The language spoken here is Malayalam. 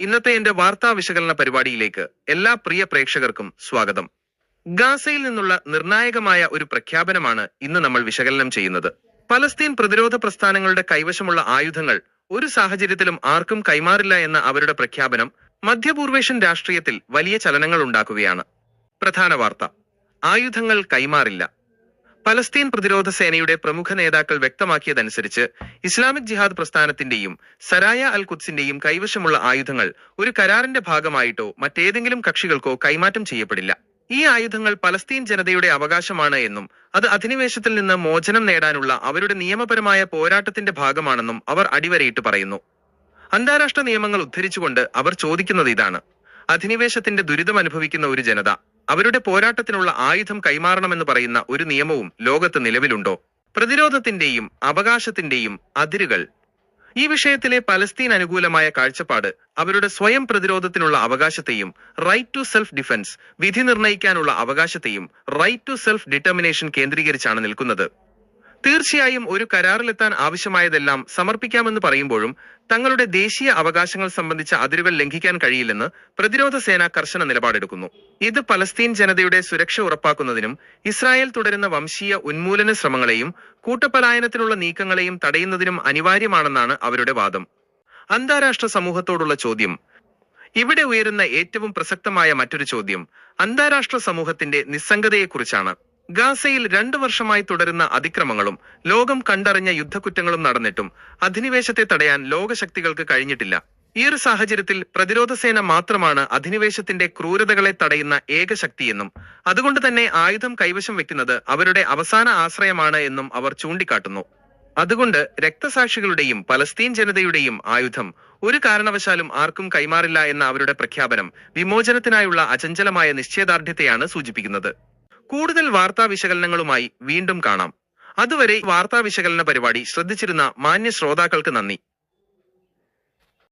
ഇന്നത്തെ എന്റെ വാർത്താ വിശകലന പരിപാടിയിലേക്ക് എല്ലാ പ്രിയ പ്രേക്ഷകർക്കും സ്വാഗതം. ഗാസയിൽ നിന്നുള്ള നിർണായകമായ ഒരു പ്രഖ്യാപനമാണ് ഇന്ന് നമ്മൾ വിശകലനം ചെയ്യുന്നത്. പലസ്തീൻ പ്രതിരോധ പ്രസ്ഥാനങ്ങളുടെ കൈവശമുള്ള ആയുധങ്ങൾ ഒരു സാഹചര്യത്തിലും ആർക്കും കൈമാറില്ല എന്ന അവരുടെ പ്രഖ്യാപനം മധ്യപൂർവേഷ്യൻ രാഷ്ട്രീയത്തിൽ വലിയ ചലനങ്ങൾ ഉണ്ടാക്കുകയാണ്. പ്രധാന വാർത്ത ആയുധങ്ങൾ കൈമാറില്ല. പലസ്തീൻ പ്രതിരോധ സേനയുടെ പ്രമുഖ നേതാക്കൾ വ്യക്തമാക്കിയതനുസരിച്ച് ഇസ്ലാമിക് ജിഹാദ് പ്രസ്ഥാനത്തിന്റെയും സരായ അൽ ഖുദ്സിന്റെയും കൈവശമുള്ള ആയുധങ്ങൾ ഒരു കരാറിന്റെ ഭാഗമായിട്ടോ മറ്റേതെങ്കിലും കക്ഷികൾക്കോ കൈമാറ്റം ചെയ്യപ്പെടില്ല. ഈ ആയുധങ്ങൾ പലസ്തീൻ ജനതയുടെ അവകാശമാണ് എന്നും അത് അധിനിവേശത്തിൽ നിന്ന് മോചനം നേടാനുള്ള അവരുടെ നിയമപരമായ പോരാട്ടത്തിന്റെ ഭാഗമാണെന്നും അവർ അടിവരയിട്ട് പറയുന്നു. അന്താരാഷ്ട്ര നിയമങ്ങൾ ഉദ്ധരിച്ചുകൊണ്ട് അവർ ചോദിക്കുന്നത് ഇതാണ്. അധിനിവേശത്തിന്റെ ദുരിതം അനുഭവിക്കുന്ന ഒരു ജനത അവരുടെ പോരാട്ടത്തിനുള്ള ആയുധം കൈമാറണമെന്ന് പറയുന്ന ഒരു നിയമവും ലോകത്ത് നിലവിലുണ്ടോ? പ്രതിരോധത്തിന്റെയും അവകാശത്തിന്റെയും അതിരുകൾ. ഈ വിഷയത്തിലെ പലസ്തീൻ അനുകൂലമായ കാഴ്ചപ്പാട് അവരുടെ സ്വയം പ്രതിരോധത്തിനുള്ള അവകാശത്തെയും റൈറ്റ് ടു സെൽഫ് ഡിഫൻസ് വിധി നിർണയിക്കാനുള്ള അവകാശത്തെയും റൈറ്റ് ടു സെൽഫ് ഡിറ്റർമിനേഷൻ കേന്ദ്രീകരിച്ചാണ് നിൽക്കുന്നത്. തീർച്ചയായും ഒരു കരാറിലെത്താൻ ആവശ്യമായതെല്ലാം സമർപ്പിക്കാമെന്ന് പറയുമ്പോഴും തങ്ങളുടെ ദേശീയ അവകാശങ്ങൾ സംബന്ധിച്ച അതിരുകൾ ലംഘിക്കാൻ കഴിയില്ലെന്ന് പ്രതിരോധ സേന കർശന നിലപാടെടുക്കുന്നു. ഇത് പലസ്തീൻ ജനതയുടെ സുരക്ഷ ഉറപ്പാക്കുന്നതിനും ഇസ്രായേൽ തുടരുന്ന വംശീയ ഉന്മൂലന ശ്രമങ്ങളെയും കൂട്ടപലായനത്തിനുള്ള നീക്കങ്ങളെയും തടയുന്നതിനും അനിവാര്യമാണെന്നാണ് അവരുടെ വാദം. അന്താരാഷ്ട്ര സമൂഹത്തോടുള്ള ചോദ്യം. ഇവിടെ ഉയരുന്ന ഏറ്റവും പ്രസക്തമായ മറ്റൊരു ചോദ്യം അന്താരാഷ്ട്ര സമൂഹത്തിന്റെ നിസ്സംഗതയെക്കുറിച്ചാണ്. ഗാസയിൽ രണ്ടു വർഷമായി തുടരുന്ന അതിക്രമങ്ങളും ലോകം കണ്ടറിഞ്ഞ യുദ്ധക്കുറ്റങ്ങളും നടന്നിട്ടും അധിനിവേശത്തെ തടയാൻ ലോകശക്തികൾക്ക് കഴിഞ്ഞിട്ടില്ല. ഈ ഒരു സാഹചര്യത്തിൽ പ്രതിരോധ സേന മാത്രമാണ് അധിനിവേശത്തിന്റെ ക്രൂരതകളെ തടയുന്ന ഏക ശക്തിയെന്നും അതുകൊണ്ട് തന്നെ ആയുധം കൈവശം വെക്കുന്നത് അവരുടെ അവസാന ആശ്രയമാണ് എന്നും അവർ ചൂണ്ടിക്കാട്ടുന്നു. അതുകൊണ്ട് രക്തസാക്ഷികളുടെയും പലസ്തീൻ ജനതയുടെയും ആയുധം ഒരു കാരണവശാലും ആർക്കും കൈമാറില്ല എന്ന അവരുടെ പ്രഖ്യാപനം വിമോചനത്തിനായുള്ള അചഞ്ചലമായ നിശ്ചയദാർഢ്യത്തെയാണ് സൂചിപ്പിക്കുന്നത്. കൂടുതൽ വാർത്താ വിശകലനങ്ങളുമായി വീണ്ടും കാണാം. അതുവരെ വാർത്താ വിശകലന പരിപാടി ശ്രദ്ധിച്ചിരുന്ന മാന്യ ശ്രോതാക്കൾക്ക് നന്ദി.